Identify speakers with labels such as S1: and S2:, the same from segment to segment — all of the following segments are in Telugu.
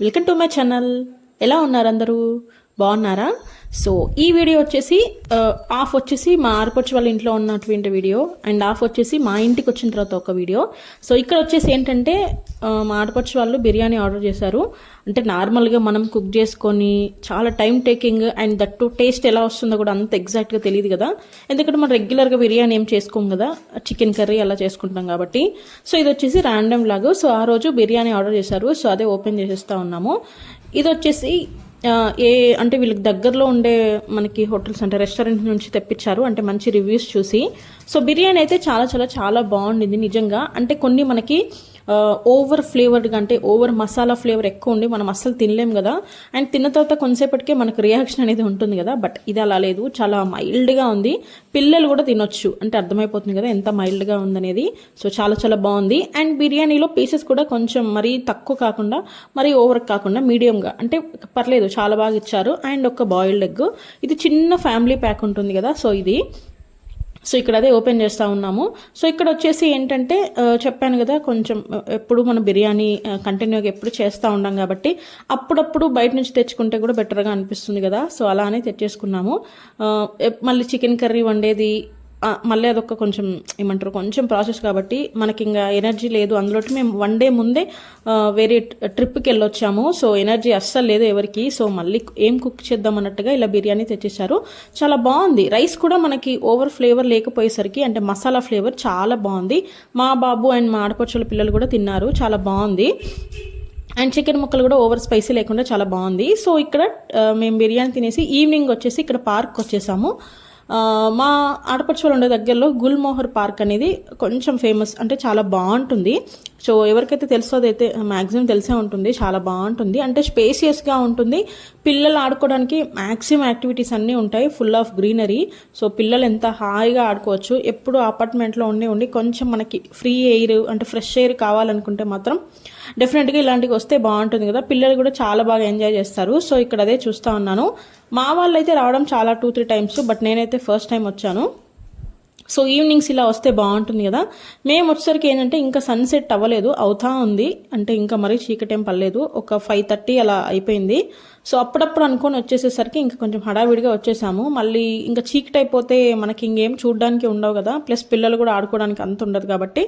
S1: Welcome to my channel. ఎలా ఉన్నారు అందరూ? బాగున్నారా? సో ఈ వీడియో వచ్చేసి హాఫ్ ఆఫ్ వచ్చేసి మా ఆడపడుచు వాళ్ళ ఇంట్లో ఉన్నటువంటి వీడియో అండ్ ఆఫ్ వచ్చేసి మా ఇంటికి వచ్చిన తర్వాత ఒక వీడియో. సో ఇక్కడ వచ్చేసి ఏంటంటే మా ఆడపడుచు వాళ్ళు బిర్యానీ ఆర్డర్ చేశారు. అంటే నార్మల్గా మనం కుక్ చేసుకొని చాలా time taking and that too taste ఎలా వస్తుందో కూడా అంత ఎగ్జాక్ట్గా తెలియదు కదా. ఎందుకంటే మనం రెగ్యులర్గా బిర్యానీ ఏం చేసుకోం కదా చికెన్ కర్రీ అలా చేసుకుంటాం కాబట్టి. సో ఇది వచ్చేసి ర్యాండమ్ లాగా. సో ఆ రోజు బిర్యానీ ఆర్డర్ చేశారు. సో అదే ఓపెన్ చేసేస్తా ఉన్నాము. ఇది వచ్చేసి ఏ అంటే వీళ్ళకి దగ్గరలో ఉండే మనకి హోటల్స్ అంటే రెస్టారెంట్ నుంచి తెప్పించారు. అంటే మంచి రివ్యూస్ చూసి. సో బిర్యానీ అయితే చాలా చాలా చాలా బాగుండింది నిజంగా. అంటే కొన్ని మనకి ఓవర్ ఫ్లేవర్డ్ అంటే ఓవర్ మసాలా ఫ్లేవర్ ఎక్కువ ఉండి మనం అస్సలు తినలేం కదా. అండ్ తిన్న తర్వాత కొంతసేపటికే మనకు రియాక్షన్ అనేది ఉంటుంది కదా. బట్ ఇది అలా లేదు. చాలా మైల్డ్గా ఉంది. పిల్లలు కూడా తినొచ్చు. అంటే అర్థమైపోతుంది కదా ఎంత మైల్డ్గా ఉందనేది. సో చాలా చాలా బాగుంది. అండ్ బిర్యానీలో పీసెస్ కూడా కొంచెం మరీ తక్కువ కాకుండా మరీ ఓవర్ కాకుండా మీడియంగా అంటే పర్లేదు చాలా బాగా ఇచ్చారు. అండ్ ఒక బాయిల్డ్ ఎగ్. ఇది చిన్న ఫ్యామిలీ ప్యాక్ ఉంటుంది కదా. సో ఇది సో ఇక్కడ అదే ఓపెన్ చేస్తూ ఉన్నాము. సో ఇక్కడ వచ్చేసి ఏంటంటే చెప్పాను కదా కొంచెం ఎప్పుడు మనం బిర్యానీ కంటిన్యూగా ఎప్పుడు చేస్తూ ఉన్నాం కాబట్టి అప్పుడప్పుడు బయట నుంచి తెచ్చుకుంటే కూడా బెటర్గా అనిపిస్తుంది కదా. సో అలానే తెచ్చేసుకున్నాము. మళ్ళీ చికెన్ కర్రీ వండేది మళ్ళీ అదొక కొంచెం ఏమంటారు కొంచెం ప్రాసెస్ కాబట్టి మనకి ఇంకా ఎనర్జీ లేదు. అందులోటి మేము వన్ డే ముందే వేరే ట్రిప్కి వెళ్ళొచ్చాము. సో ఎనర్జీ అస్సలు లేదు ఎవరికి. సో మళ్ళీ ఏం కుక్ చేద్దాం అన్నట్టుగా ఇలా బిర్యానీ తెచ్చేసారు చాలా బాగుంది. రైస్ కూడా మనకి ఓవర్ ఫ్లేవర్ లేకపోయేసరికి అంటే మసాలా ఫ్లేవర్ చాలా బాగుంది. మా బాబు అండ్ మా ఆడపడుచుల పిల్లలు కూడా తిన్నారు. చాలా బాగుంది. అండ్ చికెన్ ముక్కలు కూడా ఓవర్ స్పైసీ లేకుండా చాలా బాగుంది. సో ఇక్కడ మేము బిర్యానీ తినేసి ఈవినింగ్ వచ్చేసి ఇక్కడ పార్క్ వచ్చేసాము. మా ఆడపడుచు ఉండే దగ్గరలో గుల్మోహర్ పార్క్ అనేది కొంచెం ఫేమస్ అంటే చాలా బాగుంటుంది. సో ఎవరికైతే తెలుసో అదైతే మ్యాక్సిమం తెలిసే ఉంటుంది చాలా బాగుంటుంది. అంటే స్పేసియస్గా ఉంటుంది. పిల్లలు ఆడుకోవడానికి మ్యాక్సిమం యాక్టివిటీస్ అన్నీ ఉంటాయి ఫుల్ ఆఫ్ గ్రీనరీ సో పిల్లలు ఎంత హాయిగా ఆడుకోవచ్చు ఎప్పుడు అపార్ట్మెంట్లో ఉండి ఉండి కొంచెం మనకి ఫ్రీ ఎయిర్ అంటే ఫ్రెష్ ఎయిర్ కావాలనుకుంటే మాత్రం డెఫినెట్గా ఇలాంటివి వస్తే బాగుంటుంది కదా. పిల్లలు కూడా చాలా బాగా ఎంజాయ్ చేస్తారు. సో ఇక్కడ అదే చూస్తూ ఉన్నాను. మా వాళ్ళు అయితే రావడం చాలా టూ త్రీ టైమ్స్ బట్ నేనైతే ఫస్ట్ టైం వచ్చాను. సో ఈవినింగ్స్ ఇలా వస్తే బాగుంటుంది కదా. మేము వచ్చేసరికి ఏంటంటే ఇంకా సన్సెట్ అవ్వలేదు. అవుతా ఉంది. అంటే ఇంకా మరీ చీకటేం పర్లేదు ఒక ఫైవ్ థర్టీ అలా అయిపోయింది. సో అప్పుడప్పుడు అనుకొని వచ్చేసేసరికి ఇంకా కొంచెం హడావిడిగా వచ్చేసాము. మళ్ళీ ఇంకా చీకటి అయిపోతే మనకి ఇంకేం చూడడానికి ఉండవు కదా. ప్లస్ పిల్లలు కూడా ఆడుకోవడానికి అంత ఉండదు కాబట్టి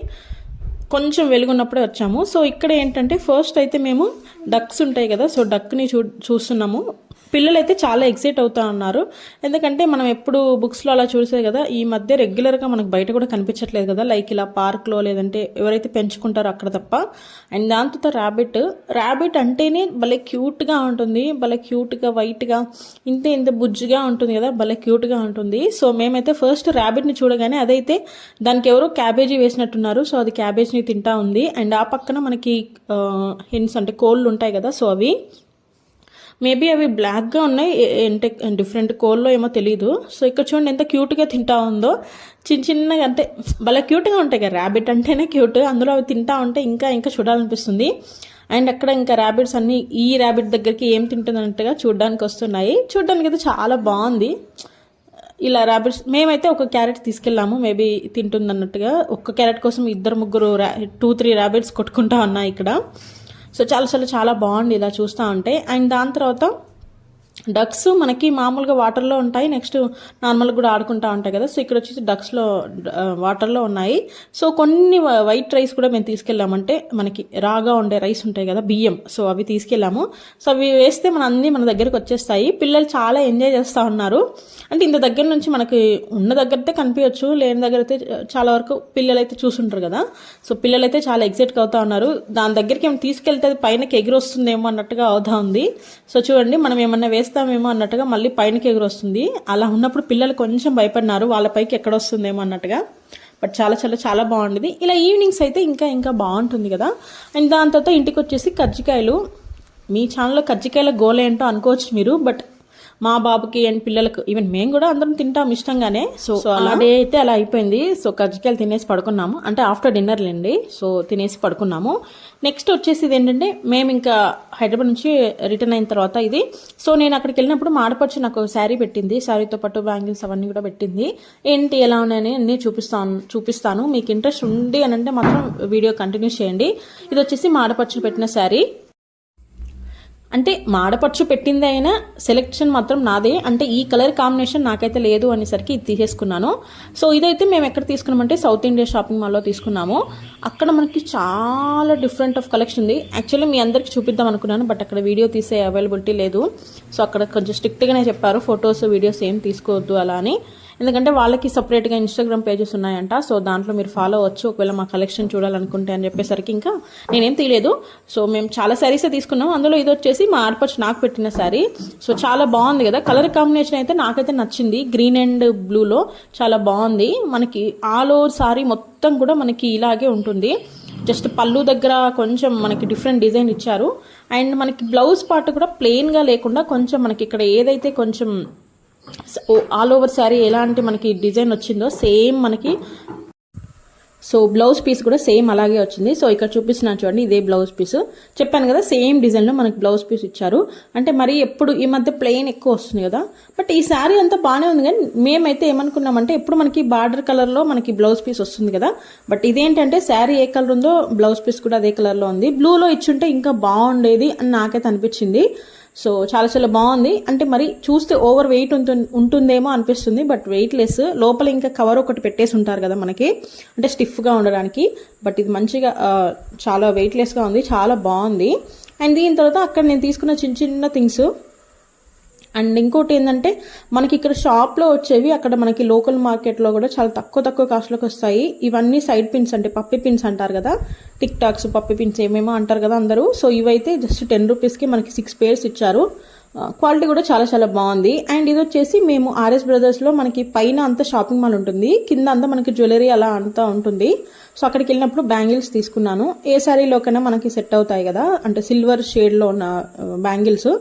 S1: కొంచెం వెలుగున్నప్పుడే వచ్చాము. సో ఇక్కడ ఏంటంటే ఫస్ట్ అయితే మేము డక్స్ ఉంటాయి కదా. సో డక్ని చూ చూస్తున్నాము. పిల్లలైతే చాలా ఎక్సైట్ అవుతా ఉన్నారు. ఎందుకంటే మనం ఎప్పుడు బుక్స్లో అలా చూసేది కదా ఈ మధ్య రెగ్యులర్గా మనకు బయట కూడా కనిపించట్లేదు కదా లైక్ ఇలా పార్క్లో లేదంటే ఎవరైతే పెంచుకుంటారో అక్కడ తప్ప. అండ్ దాంతో ర్యాబిట్ ర్యాబిట్ అంటేనే భలే క్యూట్గా ఉంటుంది భలే క్యూట్గా వైట్గా ఇంత ఇంత బుజ్జిగా ఉంటుంది కదా భలే క్యూట్గా ఉంటుంది. సో మేమైతే ఫస్ట్ ర్యాబిట్ని చూడగానే అదైతే దానికి ఎవరో క్యాబేజీ వేసినట్టున్నారు సో అది క్యాబేజ్ని తింటా ఉంది. అండ్ ఆ పక్కన మనకి హిన్స్ అంటే కోళ్ళు ఉంటాయి కదా సో అవి మేబీ అవి బ్లాక్గా ఉన్నాయి అంటే డిఫరెంట్ కోల్లో ఏమో తెలియదు సో ఇక్కడ చూడండి ఎంత క్యూట్గా తింటా ఉందో. చిన్న చిన్నగా అంటే భలే క్యూట్గా ఉంటాయి కదా ర్యాబిట్ అంటేనే క్యూట్ అందులో అవి తింటా ఉంటే ఇంకా ఇంకా చూడాలనిపిస్తుంది. అండ్ అక్కడ ఇంకా ర్యాబిట్స్ అన్ని ఈ ర్యాబిట్ దగ్గరికి ఏం తింటుందన్నట్టుగా చూడడానికి వస్తున్నాయి. చూడడానికి అయితే చాలా బాగుంది. ఇలా ర్యాబిట్స్ మేమైతే ఒక క్యారెట్ తీసుకెళ్ళాము. మేబీ తింటుంది అన్నట్టుగా ఒక్క క్యారెట్ కోసం ఇద్దరు ముగ్గురు టూ త్రీ ర్యాబిట్స్ కొట్టుకుంటా ఉన్నాయి ఇక్కడ. సో చాలా చాలా చాలా బాగుంది. ఇలా చూస్తూ ఉంటే. అండ్ దాని తర్వాత డక్స్ మనకి మామూలుగా వాటర్లో ఉంటాయి నెక్స్ట్ నార్మల్గా కూడా ఆడుకుంటా ఉంటాయి కదా. సో ఇక్కడ వచ్చేసి డక్స్లో వాటర్లో ఉన్నాయి. సో కొన్ని వైట్ రైస్ కూడా మేము తీసుకెళ్ళామంటే మనకి రాగా ఉండే రైస్ ఉంటాయి కదా బియ్యం. సో అవి తీసుకెళ్ళాము. సో అవి వేస్తే మన అన్ని మన దగ్గరకు వచ్చేస్తాయి. పిల్లలు చాలా ఎంజాయ్ చేస్తూ ఉన్నారు. అంటే ఇంత దగ్గర నుంచి మనకి ఉన్న దగ్గర అయితే లేని దగ్గర అయితే చాలా వరకు పిల్లలైతే చూసుంటారు కదా. సో పిల్లలైతే చాలా ఎగ్జైట్ అవుతా ఉన్నారు. దాని దగ్గరికి ఏమైనా తీసుకెళ్తే అది పైనకి ఎగిరొస్తుందేమో అన్నట్టుగా అవుతా ఉంది. సో చూడండి మనం ఏమన్నా వేస్తామేమో అన్నట్టుగా మళ్ళీ పైనకి ఎగురొస్తుంది. అలా ఉన్నప్పుడు పిల్లలు కొంచెం భయపడినారు వాళ్ళ పైకి ఎక్కడ వస్తుందేమో అన్నట్టుగా. బట్ చాలా చాలా చాలా బాగుండేది. ఇలా ఈవినింగ్స్ అయితే ఇంకా ఇంకా బాగుంటుంది కదా. అండ్ దాని తర్వాత ఇంటికి వచ్చేసి కజ్జికాయలు మీ ఛానల్లో కజ్జికాయల గోల ఏంటో అనుకోవచ్చు మీరు బట్ మా బాబుకి అండ్ పిల్లలకు ఈవెన్ మేము కూడా అందరం తింటాం ఇష్టంగానే. సో అలా? డే అయితే అలా అయిపోయింది. సో కజ్జికాయలు తినేసి పడుకున్నాము. అంటే ఆఫ్టర్ డిన్నర్ లేండి. సో తినేసి పడుకున్నాము. నెక్స్ట్ వచ్చేసి ఇది ఏంటంటే మేము ఇంకా హైదరాబాద్ నుంచి రిటర్న్ అయిన తర్వాత ఇది. సో నేను అక్కడికి వెళ్ళినప్పుడు మా ఆడపడుచు నాకు శారీ పెట్టింది. శారీతో పాటు బ్యాంగిల్స్ అవన్నీ కూడా పెట్టింది. ఏంటి ఎలా ఉన్నాయని అన్నీ చూపిస్తాను చూపిస్తాను. మీకు ఇంట్రెస్ట్ ఉంది అని అంటే మాత్రం వీడియో కంటిన్యూ చేయండి. ఇది వచ్చేసి మా ఆడపడుచు పెట్టిన శారీ. అంటే మాడపడుచు పెట్టింది అయినా సెలెక్షన్ మాత్రం నాదే. అంటే ఈ కలర్ కాంబినేషన్ నాకైతే లేదు అనేసరికి ఇది తీసేసుకున్నాను. సో ఇదైతే మేము ఎక్కడ తీసుకున్నామంటే సౌత్ ఇండియా షాపింగ్ మాల్లో తీసుకున్నాము. అక్కడ మనకి చాలా డిఫరెంట్ ఆఫ్ కలెక్షన్ ఉంది. యాక్చువల్లీ మీ అందరికి చూపిద్దాం అనుకున్నాను బట్ అక్కడ వీడియో తీసే అవైలబిలిటీ లేదు. సో అక్కడ కొంచెం స్ట్రిక్ట్గానే చెప్పారు ఫొటోస్ వీడియోస్ ఏం తీసుకోవద్దు అలా అని. ఎందుకంటే వాళ్ళకి సపరేట్గా ఇన్స్టాగ్రామ్ పేజెస్ ఉన్నాయంట. సో దాంట్లో మీరు ఫాలో అవ్వచ్చు. ఒకవేళ మా కలెక్షన్ చూడాలనుకుంటే అని చెప్పేసరికి ఇంకా నేనేం తీయలేదు. సో మేము చాలా శారీసే తీసుకున్నాం. అందులో ఇది వచ్చేసి మా ఆడపచ్చు నాకు పెట్టిన శారీ సో చాలా బాగుంది కదా. కలర్ కాంబినేషన్ అయితే నాకైతే నచ్చింది. గ్రీన్ అండ్ బ్లూలో చాలా బాగుంది. మనకి ఆల్ ఓవర్ శారీ మొత్తం కూడా మనకి ఇలాగే ఉంటుంది. జస్ట్ పళ్ళు దగ్గర కొంచెం మనకి డిఫరెంట్ డిజైన్ ఇచ్చారు. అండ్ మనకి బ్లౌజ్ పార్ట్ కూడా ప్లెయిన్గా లేకుండా కొంచెం మనకి ఇక్కడ ఏదైతే కొంచెం ఆల్ ఓవర్ శారీ ఎలాంటి మనకి డిజైన్ వచ్చిందో సేమ్ మనకి సో బ్లౌజ్ పీస్ కూడా సేమ్ అలాగే వచ్చింది. సో ఇక్కడ చూపిస్తున్నాను చూడండి ఇదే బ్లౌజ్ పీస్ చెప్పాను కదా సేమ్ డిజైన్లో మనకి బ్లౌజ్ పీస్ ఇచ్చారు. అంటే మరి ఎప్పుడు ఈ మధ్య ప్లెయిన్ ఎక్కువ వస్తుంది కదా. బట్ ఈ శారీ అంతా బాగానే ఉంది కానీ మేమైతే ఏమనుకున్నామంటే ఎప్పుడు మనకి బార్డర్ కలర్లో మనకి బ్లౌజ్ పీస్ వస్తుంది కదా. బట్ ఇదేంటంటే శారీ ఏ కలర్ ఉందో బ్లౌజ్ పీస్ కూడా అదే కలర్లో ఉంది. బ్లూలో ఇచ్చుంటే ఇంకా బాగుండేది అని నాకైతే అనిపించింది. సో చాలా చాలా బాగుంది. అంటే మరి చూస్తే ఓవర్ వెయిట్ ఉంటుందేమో అనిపిస్తుంది బట్ వెయిట్ లెస్ లోపల ఇంకా కవర్ ఒకటి పెట్టేసి ఉంటారు కదా మనకి. అంటే స్టిఫ్గా ఉండడానికి బట్ ఇది మంచిగా చాలా వెయిట్ లెస్గా ఉంది చాలా బాగుంది. అండ్ దీని తర్వాత అక్కడ నేను తీసుకున్న చిన్న చిన్న థింగ్స్ అండ్ ఇంకోటి ఏంటంటే మనకి ఇక్కడ షాప్లో వచ్చేవి అక్కడ మనకి లోకల్ మార్కెట్లో కూడా చాలా తక్కువ తక్కువ కాస్ట్లోకి వస్తాయి. ఇవన్నీ సైడ్ పిన్స్ అంటే పప్పి పిన్స్ అంటారు కదా. టిక్ టాక్స్ పప్పి పిన్స్ ఏమేమో అంటారు కదా అందరూ. సో ఇవైతే జస్ట్ టెన్ రూపీస్కి మనకి సిక్స్ పేర్స్ ఇచ్చారు. Uh, క్వాలిటీ కూడా చాలా చాలా బాగుంది. అండ్ ఇది వచ్చేసి మేము ఆర్ఎస్ బ్రదర్స్లో మనకి పైన అంతా షాపింగ్ మాల్ ఉంటుంది. కింద అంతా మనకి జ్యువెలరీ అలా అంతా ఉంటుంది. సో అక్కడికి వెళ్ళినప్పుడు బ్యాంగిల్స్ తీసుకున్నాను. ఏ శారీలోకైనా మనకి సెట్ అవుతాయి కదా. అంటే సిల్వర్ షేడ్లో ఉన్న uh, బ్యాంగిల్స్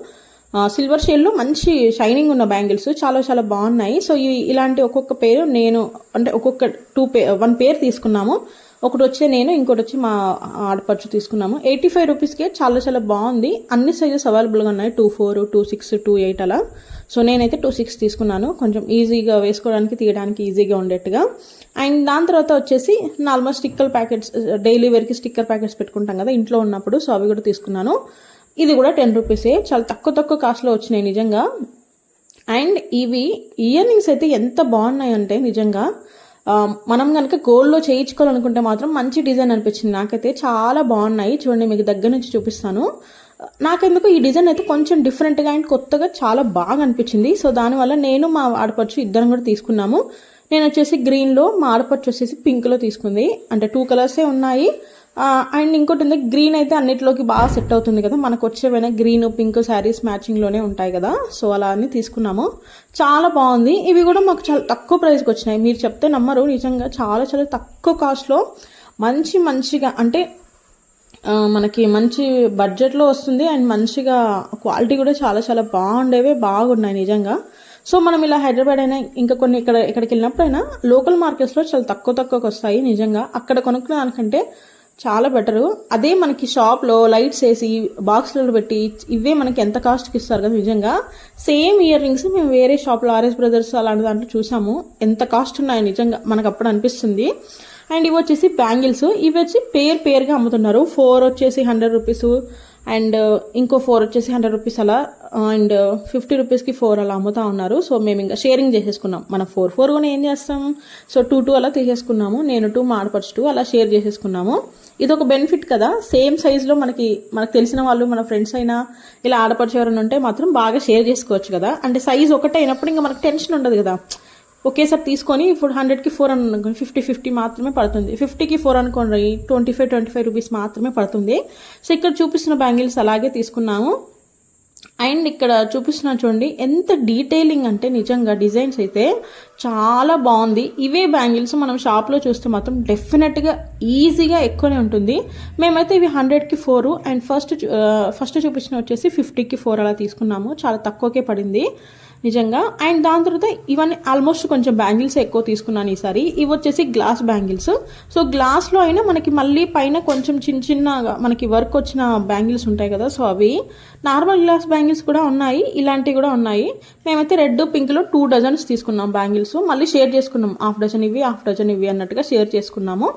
S1: సిల్వర్ షేడ్లో మంచి షైనింగ్ ఉన్న బ్యాంగిల్స్ చాలా చాలా బాగున్నాయి. సో ఇవి ఇలాంటి ఒక్కొక్క పేరు నేను అంటే ఒక్కొక్క టూ పే వన్ పేర్ తీసుకున్నాము. ఒకటి వచ్చి నేను ఇంకోటి వచ్చి మా ఆడపడుచు తీసుకున్నాము. ఎయిటీ ఫైవ్ రూపీస్కే చాలా చాలా బాగుంది. అన్ని సైజెస్ అవైలబుల్గా ఉన్నాయి. Two four two six two eight అలా. సో నేనైతే టూ సిక్స్ తీసుకున్నాను. కొంచెం ఈజీగా వేసుకోవడానికి తీయడానికి ఈజీగా ఉండేట్టుగా. అండ్ దాని తర్వాత వచ్చేసి నార్మల్ స్టిక్కర్ ప్యాకెట్స్ డైలీ వేర్కి స్టిక్కర్ ప్యాకెట్స్ పెట్టుకుంటాం కదా ఇంట్లో ఉన్నప్పుడు. సో అవి కూడా తీసుకున్నాను. ఇది కూడా టెన్ రూపీసే. చాలా తక్కువ తక్కువ కాస్ట్లో వచ్చినాయి నిజంగా. అండ్ ఇవి ఇయర్ రింగ్స్ అయితే ఎంత బాగున్నాయి అంటే నిజంగా మనం కనుక గోల్డ్లో చేయించుకోవాలనుకుంటే మాత్రం మంచి డిజైన్ అనిపించింది. నాకైతే చాలా బాగున్నాయి. చూడండి మీకు దగ్గర నుంచి చూపిస్తాను. నాకెందుకు ఈ డిజైన్ అయితే కొంచెం డిఫరెంట్గా అండ్ కొత్తగా చాలా బాగా అనిపించింది. సో దానివల్ల నేను మా ఆడపడుచు ఇద్దరం కూడా తీసుకున్నాము. నేను వచ్చేసి గ్రీన్లో మా ఆడపడుచు వచ్చేసి పింక్లో తీసుకుంది. అంటే టూ కలర్సే ఉన్నాయి. అండ్ ఇంకోటి ఉంది గ్రీన్ అయితే అన్నిటిలోకి బాగా సెట్ అవుతుంది కదా. మనకు వచ్చేవైనా గ్రీన్ పింక్ శారీస్ మ్యాచింగ్లోనే ఉంటాయి కదా. సో అలా అని తీసుకున్నాము. చాలా బాగుంది. ఇవి కూడా మాకు చాలా తక్కువ ప్రైస్కి వచ్చినాయి. మీరు చెప్తే నమ్మరు. నిజంగా చాలా చాలా తక్కువ కాస్ట్లో మంచి మంచిగా అంటే మనకి మంచి బడ్జెట్లో వస్తుంది. అండ్ మంచిగా క్వాలిటీ కూడా చాలా చాలా బాగుండేవే బాగున్నాయి నిజంగా. సో మనం ఇలా హైదరాబాద్ అయినా ఇంకా కొన్ని ఇక్కడ ఇక్కడికి వెళ్ళినప్పుడైనా లోకల్ మార్కెట్స్లో చాలా తక్కువ తక్కువకి వస్తాయి నిజంగా. అక్కడ కొనుక్కునే దానికంటే చాలా బెటరు అదే మనకి షాప్లో లైట్స్ వేసి బాక్స్లలో పెట్టి ఇవే మనకి ఎంత కాస్ట్కి ఇస్తారు కదా నిజంగా? సేమ్ ఇయర్ రింగ్స్ మేము వేరే షాప్లో ఆర్ఎస్ బ్రదర్స్ అలాంటి దాంట్లో చూసాము. ఎంత కాస్ట్ ఉన్నాయో నిజంగా మనకు అప్పుడు అనిపిస్తుంది. అండ్ ఇవి వచ్చేసి బ్యాంగిల్స్ ఇవి వచ్చి పేర్ పేరుగా అమ్ముతున్నారు. ఫోర్ వచ్చేసి హండ్రెడ్ రూపీస్ అండ్ uh, ఇంకో ఫోర్ వచ్చేసి హండ్రెడ్ రూపీస్ అలా uh, అండ్ ఫిఫ్టీ రూపీస్కి ఫోర్ అలా అమ్ముతా ఉన్నారు. సో మేము ఇంకా షేరింగ్ చేసేసుకున్నాం. మన ఫోర్ ఫోర్ కూడా ఏం చేస్తాం? సో టూ టూ అలా తీసేసుకున్నాము. నేను టూ మా టూ అలా షేర్ చేసేసుకున్నాము. ఇది ఒక బెనిఫిట్ కదా. సేమ్ సైజులో మనకి మనకు తెలిసిన వాళ్ళు మన ఫ్రెండ్స్ అయినా ఇలా ఆడపడిచేవారని ఎవరైనా ఉంటే మాత్రం బాగా షేర్ చేసుకోవచ్చు కదా. అంటే సైజ్ ఒకటే అయినప్పుడు ఇంకా మనకు టెన్షన్ ఉండదు కదా. ఒకేసారి తీసుకొని ఇప్పుడు హండ్రెడ్కి ఫోర్ అనుకోండి ఫిఫ్టీ ఫిఫ్టీ మాత్రమే పడుతుంది. ఫిఫ్టీకి ఫోర్ అనుకోండి twenty five twenty five rupees మాత్రమే పడుతుంది. సో ఇక్కడ చూపిస్తున్న బ్యాంగిల్స్ అలాగే తీసుకున్నాము. అండ్ ఇక్కడ చూపిస్తున్నా చూడండి ఎంత డీటెయిలింగ్ అంటే నిజంగా డిజైన్స్ అయితే చాలా బాగుంది. ఇవే బ్యాంగిల్స్ మనం షాప్లో చూస్తే మాత్రం డెఫినెట్గా ఈజీగా ఎక్కువనే ఉంటుంది. మేమైతే ఇవి హండ్రెడ్కి ఫోర్ అండ్ ఫస్ట్ ఫస్ట్ చూపించిన వచ్చేసి ఫిఫ్టీకి ఫోర్ అలా తీసుకున్నాము. చాలా తక్కువకే పడింది. నిజంగా. అండ్ దాని తర్వాత ఇవన్నీ ఆల్మోస్ట్ కొంచెం బ్యాంగిల్స్ ఎక్కువ తీసుకున్నాను ఈసారి. ఇవి వచ్చేసి గ్లాస్ బ్యాంగిల్స్. సో గ్లాస్లో అయినా మనకి మళ్ళీ పైన కొంచెం చిన్న చిన్నగా మనకి వర్క్ వచ్చిన బ్యాంగిల్స్ ఉంటాయి కదా సో అవి. నార్మల్ గ్లాస్ బ్యాంగిల్స్ కూడా ఉన్నాయి ఇలాంటివి కూడా ఉన్నాయి. మేమైతే రెడ్ పింక్లో టూ డజన్స్ తీసుకున్నాం బ్యాంగిల్స్ బ్యాంగిల్స్. మళ్ళీ షేర్ చేసుకున్నాం. హాఫ్ డజన్ ఇవి హాఫ్ డజన్ ఇవి అన్నట్టుగా షేర్ చేసుకున్నాము.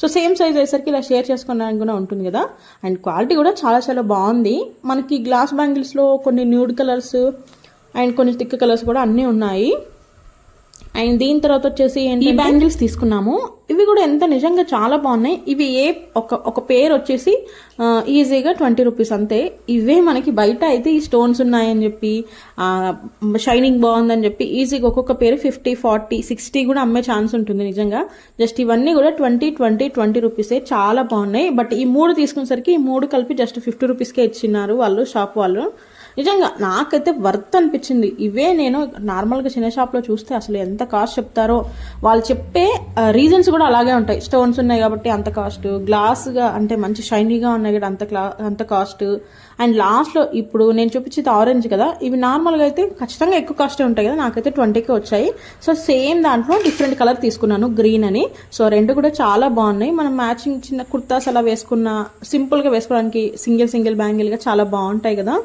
S1: సో సేమ్ సైజ్ అయ్యేసరికి ఇలా షేర్ చేసుకోవడానికి కూడా ఉంటుంది కదా. అండ్ క్వాలిటీ కూడా చాలా చాలా బాగుంది. మనకి గ్లాస్ బ్యాంగిల్స్లో కొన్ని న్యూడ్ కలర్స్ అండ్ కొన్ని థిక్ కలర్స్ కూడా అన్నీ ఉన్నాయి. అండ్ దీని తర్వాత వచ్చేసి ఈ బ్యాంగిల్స్ తీసుకున్నాము. ఇవి కూడా ఎంత నిజంగా చాలా బాగున్నాయి. ఇవి ఏ ఒక ఒక పేరు వచ్చేసి ఈజీగా ట్వంటీ రూపీస్ అంతే. ఇవే మనకి బయట అయితే ఈ స్టోన్స్ ఉన్నాయని చెప్పి షైనింగ్ బాగుందని చెప్పి ఈజీగా ఒక్కొక్క పేరు ఫిఫ్టీ ఫార్టీ సిక్స్టీ కూడా అమ్మే ఛాన్స్ ఉంటుంది నిజంగా. జస్ట్ ఇవన్నీ కూడా ట్వంటీ ట్వంటీ ట్వంటీ రూపీసే. చాలా బాగున్నాయి. బట్ ఈ మూడు తీసుకునేసరికి ఈ మూడు కలిపి జస్ట్ ఫిఫ్టీ రూపీస్కే ఇచ్చిన్నారు వాళ్ళు షాప్ వాళ్ళు. నిజంగా నాకైతే వర్త్ అనిపించింది. ఇవే నేను నార్మల్గా చిన్న షాప్లో చూస్తే అసలు ఎంత కాస్ట్ చెప్తారో వాళ్ళు చెప్పే రీజన్స్ కూడా అలాగే ఉంటాయి. స్టోన్స్ ఉన్నాయి కాబట్టి అంత కాస్ట్ గ్లాస్గా అంటే మంచి షైనీగా ఉన్నాయి కూడా అంత క్లా అంత కాస్ట్ అండ్ లాస్ట్లో ఇప్పుడు నేను చూపించేది ఆరెంజ్ కదా ఇవి నార్మల్గా అయితే ఖచ్చితంగా ఎక్కువ కాస్టే ఉంటాయి కదా నాకైతే ట్వంటీకి వచ్చాయి. సో సేమ్ దాంట్లో డిఫరెంట్ కలర్ తీసుకున్నాను గ్రీన్ అని. సో రెండు కూడా చాలా బాగున్నాయి. మనం మ్యాచింగ్ చిన్న కుర్తాస్ అలా వేసుకున్న సింపుల్గా వేసుకోవడానికి సింగిల్ సింగిల్ బ్యాంగిల్గా చాలా బాగుంటాయి కదా.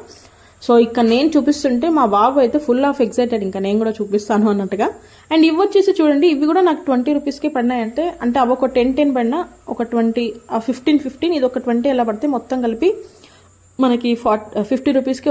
S1: సో ఇక్కడ నేను చూపిస్తుంటే మా బాబు అయితే ఫుల్ ఆఫ్ ఎక్సైటెడ్ ఇంకా నేను కూడా చూపిస్తాను అన్నట్టుగా. అండ్ ఇవి వచ్చేసి చూడండి ఇవి కూడా నాకు ట్వంటీ రూపీస్కి పడినాయంటే అంటే అంటే అవి ఒక టెన్ టెన్ పడినా ఒక ట్వంటీ ఫిఫ్టీన్ ఫిఫ్టీన్ ఇది ఒక ట్వంటీ ఎలా పడితే మొత్తం కలిపి మనకి ఫార్ట్ ఫిఫ్టీ రూపీస్కి